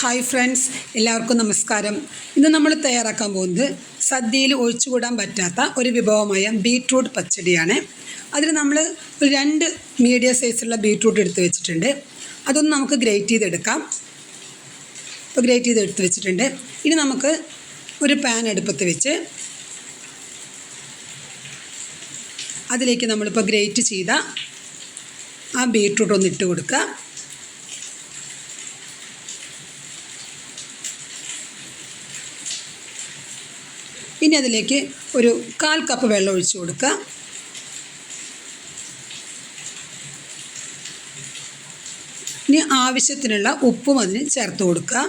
Hi friends എല്ലാവർക്കും നമസ്കാരം. ഇന്ന് നമ്മൾ തയ്യാറാക്കാൻ പോകുന്നത് സദ്യയിൽ ഒഴിച്ചുകൂടാൻ പറ്റാത്ത ഒരു വിഭവമായ ബീട്രൂട്ട് പച്ചടിയാണ്. അതിന് നമ്മൾ ഒരു രണ്ട് മീഡിയം സൈസുള്ള ബീട്രൂട്ട് എടുത്ത് വെച്ചിട്ടുണ്ട്. അതൊന്ന് നമുക്ക് ഗ്രേറ്റ് ചെയ്തെടുക്കാം. ഇപ്പോൾ ഗ്രേറ്റ് ചെയ്ത് എടുത്ത് വെച്ചിട്ടുണ്ട്. ഇനി നമുക്ക് ഒരു പാൻ അടുപ്പത്ത് വെച്ച് അതിലേക്ക് നമ്മളിപ്പോൾ ഗ്രേറ്റ് ചെയ്ത ആ ബീട്രൂട്ട് ഒന്ന് ഇട്ട് കൊടുക്കുക. ഇനി അതിലേക്ക് ഒരു കാൽ കപ്പ് വെള്ളം ഒഴിച്ചു കൊടുക്കുക. ഇനി ആവശ്യത്തിനുള്ള ഉപ്പും അതിന് ചേർത്ത് കൊടുക്കുക.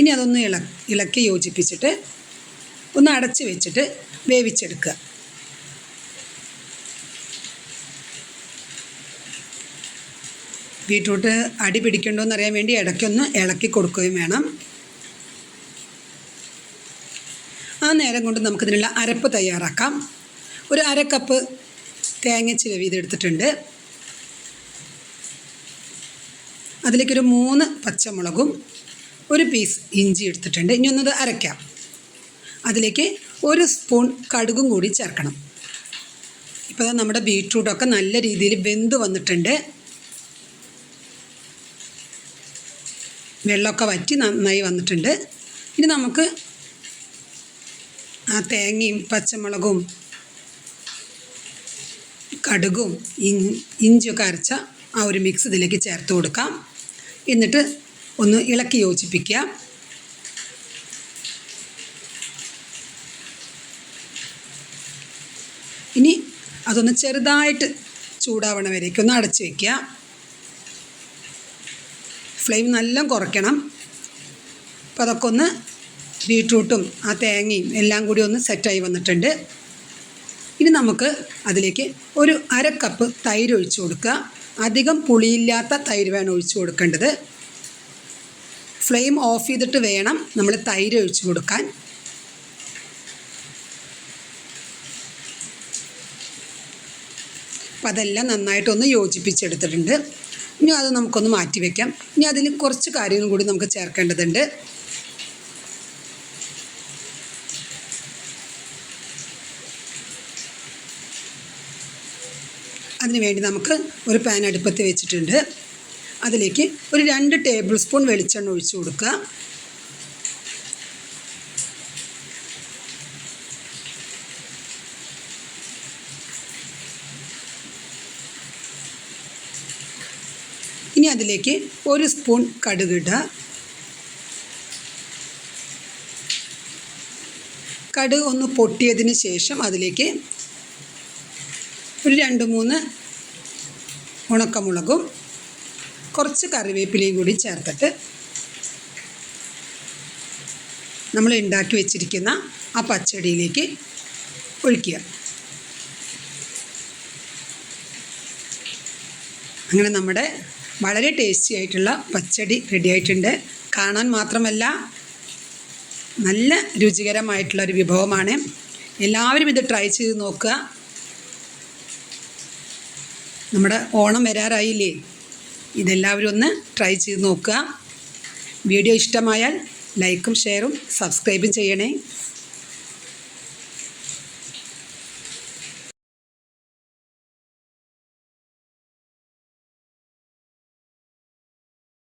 ഇനി അതൊന്ന് ഇള ഇളക്കി യോജിപ്പിച്ചിട്ട് ഒന്ന് അടച്ച് വെച്ചിട്ട് വേവിച്ചെടുക്കുക. ബീട്രൂട്ട് അടി പിടിക്കണ്ടോ എന്നറിയാൻ വേണ്ടി ഇടയ്ക്കൊന്ന് ഇളക്കി കൊടുക്കുകയും വേണം. ആ നേരം കൊണ്ട് നമുക്കിതിനുള്ള അരപ്പ് തയ്യാറാക്കാം. ഒരു അര കപ്പ് തേങ്ങ ചിലവ് അതിലേക്കൊരു മൂന്ന് പച്ചമുളകും ഒരു പീസ് ഇഞ്ചി എടുത്തിട്ടുണ്ട്. ഇനി ഒന്നത് അരയ്ക്കാം. അതിലേക്ക് ഒരു സ്പൂൺ കടുകും കൂടി ചേർക്കണം. ഇപ്പോൾ നമ്മുടെ ബീട്രൂട്ടൊക്കെ നല്ല രീതിയിൽ വെന്ത് വന്നിട്ടുണ്ട്. വെള്ളമൊക്കെ വറ്റി നന്നായി വന്നിട്ടുണ്ട്. ഇനി നമുക്ക് ആ തേങ്ങയും പച്ചമുളകും കടുകും ഇഞ്ചിയൊക്കെ അരച്ച ആ ഒരു മിക്സ് ഇതിലേക്ക് ചേർത്ത് കൊടുക്കാം. എന്നിട്ട് ഒന്ന് ഇളക്കി യോജിപ്പിക്കുക. ഇനി അതൊന്ന് ചെറുതായിട്ട് ചൂടാവണ വരേക്കൊന്ന് അടച്ചു വയ്ക്കുക ഫ്ലെയിം നല്ല കുറയ്ക്കണം. അപ്പോൾ അതൊക്കെ ഒന്ന് ബീട്രൂട്ടും ആ തേങ്ങയും എല്ലാം കൂടി ഒന്ന് സെറ്റായി വന്നിട്ടുണ്ട്. ഇനി നമുക്ക് അതിലേക്ക് ഒരു അര കപ്പ് തൈര് ഒഴിച്ചു കൊടുക്കുക. അധികം പുളിയില്ലാത്ത തൈര് വേണം ഒഴിച്ചു കൊടുക്കേണ്ടത്. ഫ്ലെയിം ഓഫ് ചെയ്തിട്ട് വേണം നമ്മൾ തൈര് ഒഴിച്ചു കൊടുക്കാൻ. അപ്പം അതെല്ലാം നന്നായിട്ടൊന്ന് യോജിപ്പിച്ചെടുത്തിട്ടുണ്ട്. ഇനി അത് നമുക്കൊന്ന് മാറ്റി വയ്ക്കാം ഇനി അതിൽ കുറച്ച് കാര്യങ്ങൾ കൂടി നമുക്ക് ചേർക്കേണ്ടതുണ്ട്. അതിനുവേണ്ടി നമുക്ക് ഒരു പാൻ അടുപ്പത്ത് വെച്ചിട്ടുണ്ട്. അതിലേക്ക് ഒരു രണ്ട് ടേബിൾ സ്പൂൺ വെളിച്ചെണ്ണ ഒഴിച്ചു കൊടുക്കുക. ഇനി അതിലേക്ക് ഒരു സ്പൂൺ കടുകിടുക കടുക് ഒന്ന് പൊട്ടിയതിന് ശേഷം അതിലേക്ക് ഒരു രണ്ട് മൂന്ന് ഉണക്കമുളകും കുറച്ച് കറിവേപ്പിലയും കൂടി ചേർത്തിട്ട് നമ്മൾ ഉണ്ടാക്കി വെച്ചിരിക്കുന്ന ആ പച്ചടിയിലേക്ക് ഒഴിക്കുക. അങ്ങനെ നമ്മുടെ വളരെ ടേസ്റ്റി ആയിട്ടുള്ള പച്ചടി റെഡി ആയിട്ടുണ്ട്. കാണാൻ മാത്രമല്ല നല്ല രുചികരമായിട്ടുള്ള ഒരു വിഭവമാണ്. എല്ലാവരും ഇത് ട്രൈ ചെയ്ത് നോക്കുക. നമ്മുടെ ഓണം വരാറായില്ലേ? ഇതെല്ലാവരും ഒന്ന് ട്രൈ ചെയ്ത് നോക്കുക. വീഡിയോ ഇഷ്ടമായാൽ ലൈക്കും ഷെയറും സബ്സ്ക്രൈബും ചെയ്യണേ.